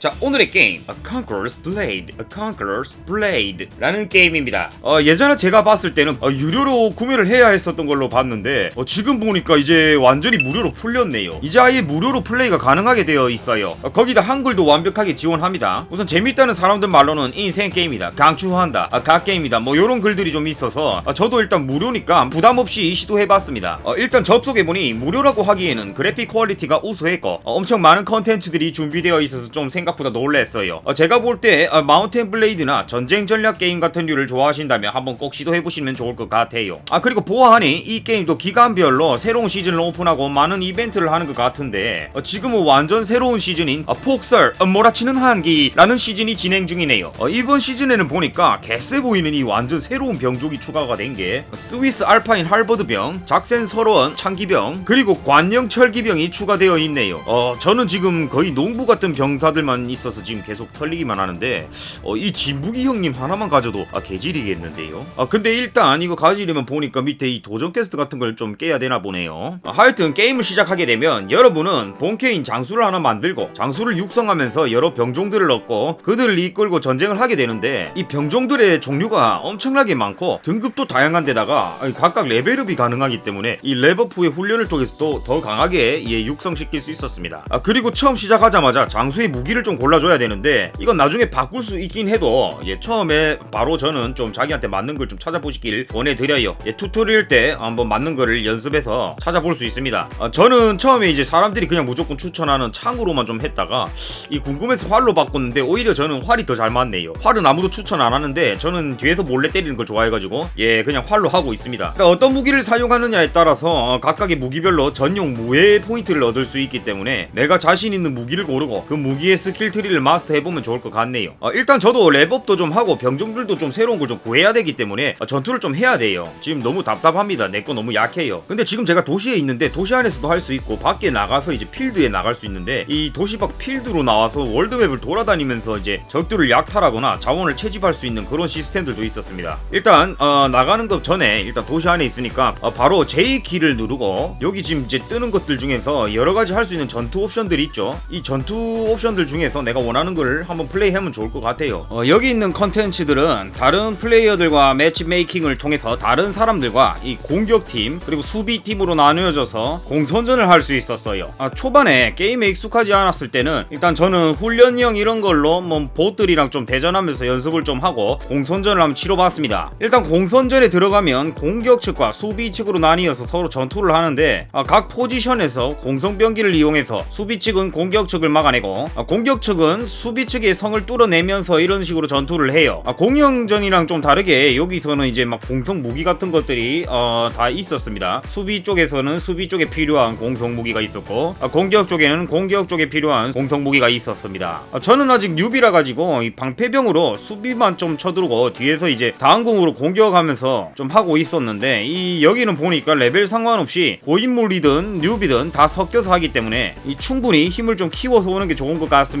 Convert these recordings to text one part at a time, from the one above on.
자 오늘의 게임 A Conqueror's Blade, A Conqueror's Blade 라는 게임입니다. 어, 예전에 제가 봤을 때는 어, 유료로 구매를 해야 했었던 걸로 봤는데 어, 지금 보니까 이제 완전히 무료로 풀렸네요. 이제 아예 무료로 플레이가 가능하게 되어 있어요. 어, 거기다 한글도 완벽하게 지원합니다. 우선 재밌다는 사람들 말로는 인생 게임이다. 강추한다. 아, 갓게임이다. 뭐 요런 글들이 좀 있어서 어, 저도 일단 무료니까 부담없이 시도해봤습니다. 어, 일단 접속해보니 무료라고 하기에는 그래픽 퀄리티가 우수했고 어, 엄청 많은 컨텐츠들이 준비되어 있어서 좀 생각 보다 놀랐어요. 어, 제가 볼 때 마운틴 블레이드나 전쟁 전략 게임 같은 류를 좋아하신다면 한번 꼭 시도해보시면 좋을 것 같아요. 아 그리고 보아하니 이 게임도 기간별로 새로운 시즌을 오픈하고 많은 이벤트를 하는 것 같은데 어, 지금은 완전 새로운 시즌인 어, 폭설 어, 몰아치는 한기라는 시즌이 진행 중이네요. 어, 이번 시즌에는 보니까 개쎄 보이는 이 완전 새로운 병족이 추가가 된 게 스위스 알파인 할버드병, 작센 서로원 창기병, 그리고 관영 철기병이 추가되어 있네요. 어, 저는 지금 거의 농부 같은 병사들만 있어서 지금 계속 털리기만 하는데 어, 이 진부기 형님 하나만 가져도 아, 개질이겠는데요. 아, 근데 일단 이거 가지려면 보니까 밑에 이 도전 퀘스트 같은 걸 좀 깨야 되나 보네요. 아, 하여튼 게임을 시작하게 되면 여러분은 본캐인 장수를 하나 만들고 장수를 육성하면서 여러 병종들을 얻고 그들을 이끌고 전쟁을 하게 되는데 이 병종들의 종류가 엄청나게 많고 등급도 다양한 데다가 아니, 각각 레벨업이 가능하기 때문에 이 후의 훈련을 통해서 또더 강하게 예, 육성시킬 수 있었습니다. 아, 그리고 처음 시작하자마자 장수의 무기를 좀 골라줘야 되는데 이건 나중에 바꿀 수 있긴 해도 예, 처음에 바로 저는 좀 자기한테 맞는 걸 좀 찾아보시길 권해드려요. 예, 튜토리얼 때 한번 맞는 거를 연습해서 찾아볼 수 있습니다. 아, 저는 처음에 이제 사람들이 그냥 무조건 추천하는 창으로만 좀 했다가 이 궁금해서 활로 바꿨는데 오히려 저는 활이 더 잘 맞네요. 활은 아무도 추천 안 하는데 저는 뒤에서 몰래 때리는 걸 좋아해가지고 예 그냥 활로 하고 있습니다. 그러니까 어떤 무기를 사용하느냐에 따라서 어, 각각의 무기별로 전용 무예 포인트를 얻을 수 있기 때문에 내가 자신 있는 무기를 고르고 그 무기의 스킬 트리를 마스터해보면 좋을 것 같네요. 어, 일단 저도 랩업도 좀 하고 병종들도 좀 새로운 걸 좀 구해야 되기 때문에 어, 전투를 좀 해야 돼요. 지금 너무 답답합니다. 내 거 너무 약해요. 근데 지금 제가 도시에 있는데 도시 안에서도 할 수 있고 밖에 나가서 이제 필드에 나갈 수 있는데 이 도시 밖 필드로 나와서 월드맵을 돌아다니면서 이제 적들을 약탈하거나 자원을 채집할 수 있는 그런 시스템들도 있었습니다. 일단 어, 나가는 것 전에 일단 도시 안에 있으니까 어, 바로 J 키를 누르고 여기 지금 이제 뜨는 것들 중에서 여러 가지 할 수 있는 전투 옵션들이 있죠. 이 전투 옵션들 중에 서 내가 원하는 걸 한번 플레이하면 좋을 것 같아요. 어, 여기 있는 컨텐츠들은 다른 플레이어들과 매치 메이킹을 통해서 다른 사람들과 이 공격팀 그리고 수비팀으로 나누어져서 공선전을 할 수 있었어요. 아, 초반에 게임에 익숙하지 않았을 때는 일단 저는 훈련형 이런 걸로 뭐 보트들이랑 좀 대전하면서 연습을 좀 하고 공선전을 한번 치러봤습니다. 일단 공선전에 들어가면 공격 측과 수비 측으로 나뉘어서 서로 전투를 하는데 아, 각 포지션에서 공성병기를 이용해서 수비 측은 공격 측을 막아내고 아, 공격 측은 수비 측의 성을 뚫어내면서 이런 식으로 전투를 해요. 아, 공영전이랑 좀 다르게 여기서는 이제 막 공성 무기 같은 것들이 어, 다 있었습니다. 수비 쪽에서는 수비 쪽에 필요한 공성 무기가 있었고 아, 공격 쪽에는 공격 쪽에 필요한 공성 무기가 있었습니다. 아, 저는 아직 뉴비라 가지고 이 방패병으로 수비만 좀 쳐두고 뒤에서 이제 다항공으로 공격하면서 좀 하고 있었는데 이 여기는 보니까 레벨 상관없이 고인물이든 뉴비든 다 섞여서 하기 때문에 이 충분히 힘을 좀 키워서 오는 게 좋은 것 같습니다.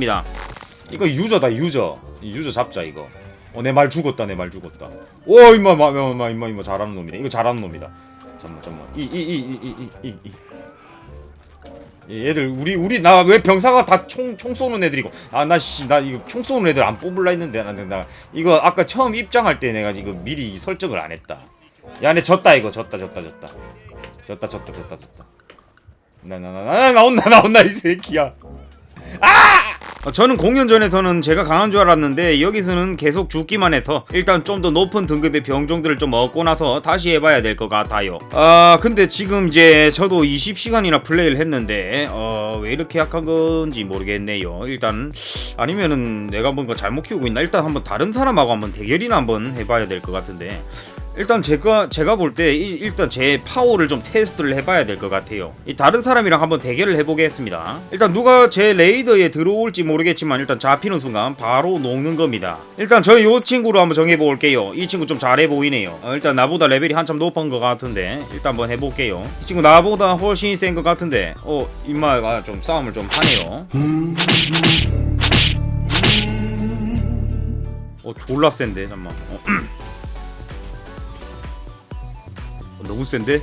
이거 유저다 유저. 이 유저 잡자 이거. 어 내 말 죽었다 내 말 죽었다. 오 임마 임마 임마 임마 잘하는 놈이네. 이거 잘하는 놈이다. 잠만 잠만. 이 이 이 이 이 이 이. 얘들 우리 우리 나 왜 병사가 다총총 쏘는 애들이고 아 나 씨 나 이거 총 쏘는 애들 안 뽑을라 했는데 나, 나 이거 아까 처음 입장할 때 내가 지금 미리 설정을 안 했다. 야, 내 졌다 이거 졌다 졌다 졌다 졌다 졌다 졌다 졌다. 나 나 나 나 나온다 나온다 이 새끼야. 아! 저는 공연 전에서는 제가 강한 줄 알았는데 여기서는 계속 죽기만 해서 일단 좀 더 높은 등급의 병종들을 좀 얻고 나서 다시 해봐야 될 것 같아요. 아 근데 지금 이제 저도 20시간이나 플레이를 했는데 어 왜 이렇게 약한 건지 모르겠네요. 일단 아니면은 내가 뭔가 잘못 키우고 있나 일단 한번 다른 사람하고 한번 대결이나 한번 해봐야 될 것 같은데 일단 제가 제가 볼 때 일단 제 파워를 좀 테스트를 해봐야 될 것 같아요. 이 다른 사람이랑 한번 대결을 해보겠습니다. 일단 누가 제 레이더에 들어올지 모르겠지만 일단 잡히는 순간 바로 녹는 겁니다. 일단 저희 요 친구로 한번 정해볼게요. 이 친구 좀 잘해 보이네요. 어, 일단 나보다 레벨이 한참 높은 것 같은데 일단 한번 해볼게요. 이 친구 나보다 훨씬 센 것 같은데 어 임마가 좀 싸움을 좀 하네요. 어 졸라 센데 잠만. 어. 어, 너무 센데?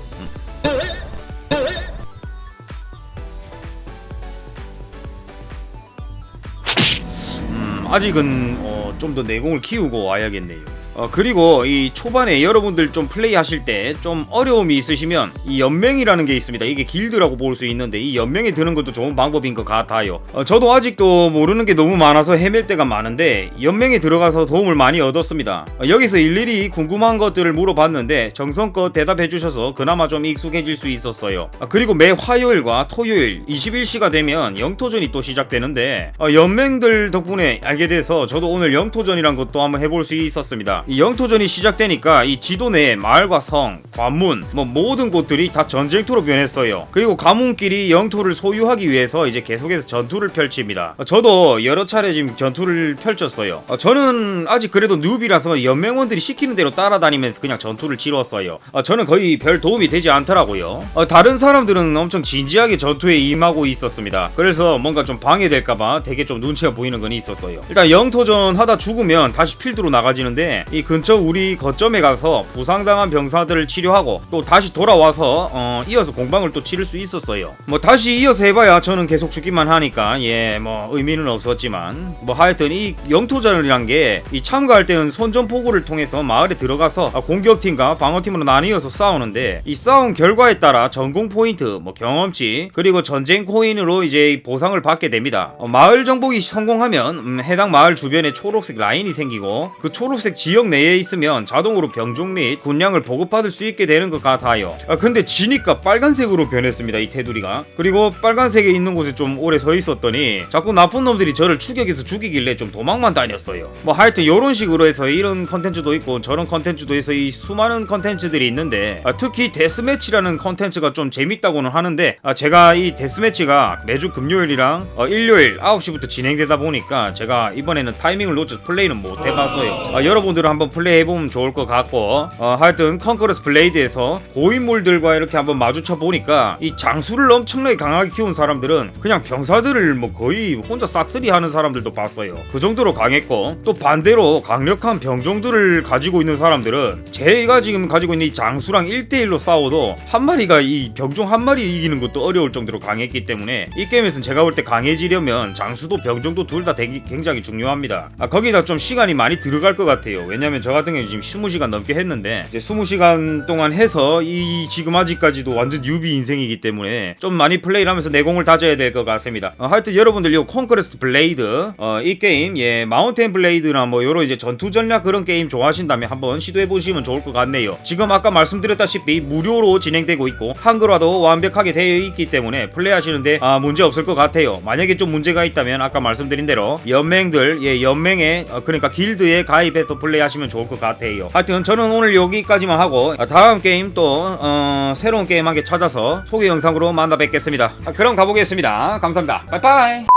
아직은 어, 좀 더 내공을 키우고 와야겠네요. 어, 그리고 이 초반에 여러분들 좀 플레이 하실 때 좀 어려움이 있으시면 이 연맹이라는 게 있습니다. 이게 길드라고 볼 수 있는데 이 연맹에 드는 것도 좋은 방법인 것 같아요. 어, 저도 아직도 모르는 게 너무 많아서 헤맬 때가 많은데 연맹에 들어가서 도움을 많이 얻었습니다. 어, 여기서 일일이 궁금한 것들을 물어봤는데 정성껏 대답해 주셔서 그나마 좀 익숙해질 수 있었어요. 아, 그리고 매 화요일과 토요일 21시가 되면 영토전이 또 시작되는데 어, 연맹들 덕분에 알게 돼서 저도 오늘 영토전이란 것도 한번 해볼 수 있었습니다. 이 영토전이 시작되니까 이 지도 내에 마을과 성, 관문, 뭐 모든 곳들이 다 전쟁터로 변했어요. 그리고 가문끼리 영토를 소유하기 위해서 이제 계속해서 전투를 펼칩니다. 어, 저도 여러 차례 지금 전투를 펼쳤어요. 어, 저는 아직 그래도 누비라서 연맹원들이 시키는 대로 따라다니면서 그냥 전투를 치렀어요. 어, 저는 거의 별 도움이 되지 않더라고요. 어, 다른 사람들은 엄청 진지하게 전투에 임하고 있었습니다. 그래서 뭔가 좀 방해될까봐 되게 좀 눈치가 보이는 건 있었어요. 일단 영토전 하다 죽으면 다시 필드로 나가지는데 이 근처 우리 거점에 가서 부상당한 병사들을 치료하고 또 다시 돌아와서 어, 이어서 공방을 또 치를 수 있었어요. 뭐 다시 이어서 해봐야 저는 계속 죽기만 하니까 예 뭐 의미는 없었지만 뭐 하여튼 이 영토전이란 게 이 참가할 때는 손전포고를 통해서 마을에 들어가서 아, 공격팀과 방어팀으로 나뉘어서 싸우는데 이 싸움 결과에 따라 전공 포인트, 뭐 경험치 그리고 전쟁 코인으로 이제 보상을 받게 됩니다. 어, 마을 정복이 성공하면 음, 해당 마을 주변에 초록색 라인이 생기고 그 초록색 지역 내에 있으면 자동으로 병종 및 군량을 보급받을 수 있게 되는 것 같아요. 아, 근데 지니까 빨간색으로 변했습니다. 이 테두리가. 그리고 빨간색에 있는 곳에 좀 오래 서 있었더니 자꾸 나쁜 놈들이 저를 추격해서 죽이길래 좀 도망만 다녔어요. 뭐 하여튼 이런 식으로 해서 이런 컨텐츠도 있고 저런 컨텐츠도 해서 이 수많은 컨텐츠들이 있는데 아, 특히 데스매치라는 컨텐츠가 좀 재밌다고는 하는데 아, 제가 이 데스매치가 매주 금요일이랑 어, 일요일 9시부터 진행되다 보니까 제가 이번에는 타이밍을 놓쳐서 플레이는 못 해봤어요. 아, 여러분들은 한번 플레이 해보면 좋을 것 같고 어, 하여튼 컨커러스 블레이드에서 고인물들과 이렇게 한번 마주쳐 보니까 이 장수를 엄청나게 강하게 키운 사람들은 그냥 병사들을 뭐 거의 혼자 싹쓸이 하는 사람들도 봤어요. 그 정도로 강했고 또 반대로 강력한 병종들을 가지고 있는 사람들은 제가 지금 가지고 있는 이 장수랑 1대1로 싸워도 한 마리가 이 병종 한 마리 이기는 것도 어려울 정도로 강했기 때문에 이 게임에서는 제가 볼 때 강해지려면 장수도 병종도 둘 다 굉장히 중요합니다. 아, 거기다 좀 시간이 많이 들어갈 것 같아요. 왜냐면 저 같은 경우는 지금 20시간 넘게 했는데 이제 20시간 동안 해서 이 지금 아직까지도 완전 유비 인생이기 때문에 좀 많이 플레이를 하면서 내공을 다져야 될 것 같습니다. 어, 하여튼 여러분들 요 콘크레스트 블레이드 어, 이 게임 예 마운틴 블레이드나 뭐 요런 이제 전투 전략 그런 게임 좋아하신다면 한번 시도해 보시면 좋을 것 같네요. 지금 아까 말씀드렸다시피 무료로 진행되고 있고 한글화도 완벽하게 되어 있기 때문에 플레이하시는데 아, 문제 없을 것 같아요. 만약에 좀 문제가 있다면 아까 말씀드린 대로 연맹들 예 연맹에 어, 그러니까 길드에 가입해서 플레이하 시면 좋을 것 같아요. 하여튼 저는 오늘 여기까지만 하고 아, 다음 게임 또 어, 새로운 게임 한 개 찾아서 소개 영상으로 만나 뵙겠습니다. 아, 그럼 가보겠습니다. 감사합니다. 빠이빠이.